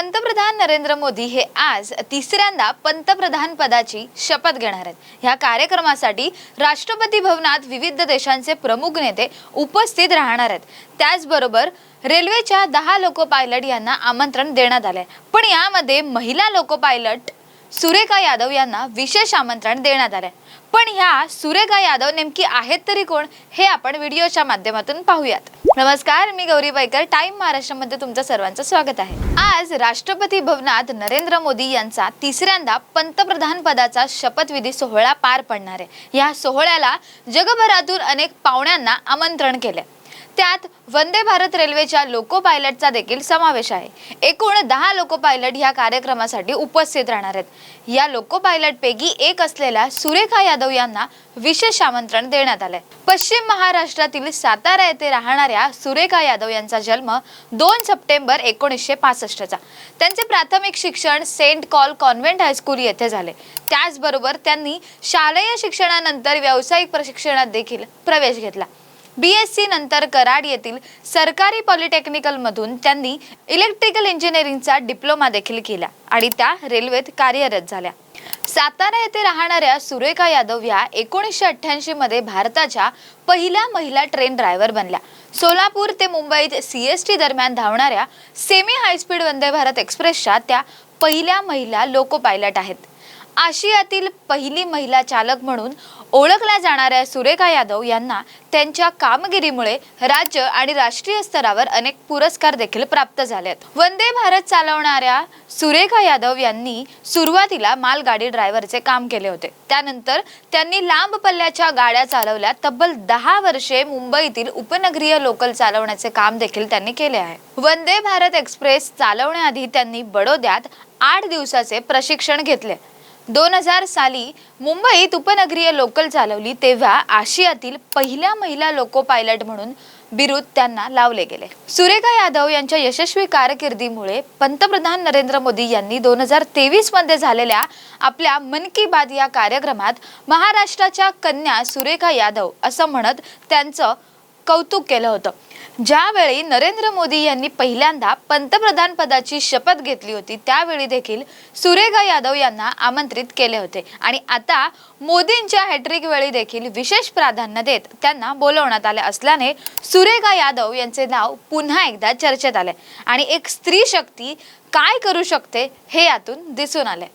पंतप्रधान नरेंद्र मोदी हे आज तिसऱ्यांदा पंतप्रधान पदाची शपथ घेणार आहेत. ह्या कार्यक्रमासाठी राष्ट्रपती भवनात विविध देशांचे प्रमुख नेते उपस्थित राहणार आहेत. त्याचबरोबर रेल्वेच्या दहा लोको पायलट यांना आमंत्रण देण्यात आलंय. पण यामध्ये महिला लोको पायलट सुरेखा यादव यांना विशेष आमंत्रण देण्यात आलंय. पण ह्या सुरेखा यादव नेमकी आहेत तरी कोण हे आपण व्हिडिओच्या माध्यमातून पाहूयात. नमस्कार मी गौरी बाईकर टाइम महाराष्ट्रामध्ये तुमचं सर्वांचं स्वागत आहे. आज राष्ट्रपती भवनात नरेंद्र मोदी यांचा तिसऱ्यांदा पंतप्रधान पदाचा शपथविधी सोहळा पार पडणार आहे. या सोहळ्याला जगभरातून अनेक पाहुण्यांना आमंत्रण केले त्यात वंदे भारत रेल्वेच्या लोको पायलटचा देखील समावेश आहे. एकूण दहा लोको पायलट या कार्यक्रमासाठी उपस्थित राहणार आहेत. या लोको पायलट पैकी एक असलेल्या सुरेखा यादव यांना विशेष आमंत्रण देण्यात आलंय. पश्चिम महाराष्ट्रातील सातारा येथे राहणाऱ्या सुरेखा यादव यांचा जन्म दोन सप्टेंबर एकोणीसशे पासष्टचा. त्यांचे प्राथमिक शिक्षण सेंट कॉल कॉन्व्हेंट हायस्कूल येथे झाले. त्याचबरोबर त्यांनी शालेय शिक्षणानंतर व्यावसायिक प्रशिक्षणात देखील प्रवेश घेतला. बी एस सी नंतर कराड येथील सरकारी पॉलिटेक्निकल मधून त्यांनी इलेक्ट्रिकल इंजिनिअरिंगचा डिप्लोमा देखील केला आणि त्या रेल्वेत कार्यरत झाल्या. सातारा येथे राहणाऱ्या सुरेखा यादव या एकोणीसशे अठ्ठ्याऐंशी मध्ये भारताच्या पहिल्या महिला ट्रेन ड्रायव्हर बनल्या. सोलापूर ते मुंबईत सी एस टी दरम्यान धावणाऱ्या सेमी हायस्पीड वंदे भारत एक्सप्रेसच्या त्या पहिल्या महिला लोको पायलट आहेत. आशियातील पहिली महिला चालक म्हणून ओळखल्या जाणाऱ्या सुरेखा यादव यांना त्यांच्या कामगिरीमुळे राज्य आणि राष्ट्रीय स्तरावर अनेक पुरस्कार देखील प्राप्त झाले आहेत वंदे भारत चालवणाऱ्या सुरेखा यादव यांनी सुरुवातीला मालगाडी ड्रायव्हरचे काम केले होते. त्यानंतर त्यांनी लांब पल्ल्याच्या गाड्या चालवल्या. तब्बल दहा वर्षे मुंबईतील उपनगरीय लोकल चालवण्याचे काम देखील त्यांनी केले आहे. वंदे भारत एक्सप्रेस चालवण्याआधी त्यांनी बडोद्यात आठ दिवसाचे प्रशिक्षण घेतले. दोन हजार साली मुंबईत उपनगरीय लोकल चालवली तेव्हा आशियातील पहिल्या महिला लोको पायलट म्हणून बिरुद त्यांना लावले गेले. सुरेखा यादव यांच्या यशस्वी कारकिर्दीमुळे पंतप्रधान नरेंद्र मोदी यांनी दोन हजार तेवीसमध्ये झालेल्या आपल्या मन की बात या कार्यक्रमात महाराष्ट्राच्या कन्या सुरेखा यादव असं म्हणत त्यांचं कौतुक केलं होतं. ज्यावेळी नरेंद्र मोदी यांनी पहिल्यांदा पंतप्रधान पदाची शपथ घेतली होती त्यावेळी देखील सुरेखा यादव यांना आमंत्रित केले होते. आणि आता मोदींच्या हॅट्रिक वेळी देखील विशेष प्राधान्य देत त्यांना बोलवण्यात आले असल्याने सुरेखा यादव यांचे नाव पुन्हा एकदा चर्चेत आले. आणि एक स्त्री शक्ती काय करू शकते हे यातून दिसून आले.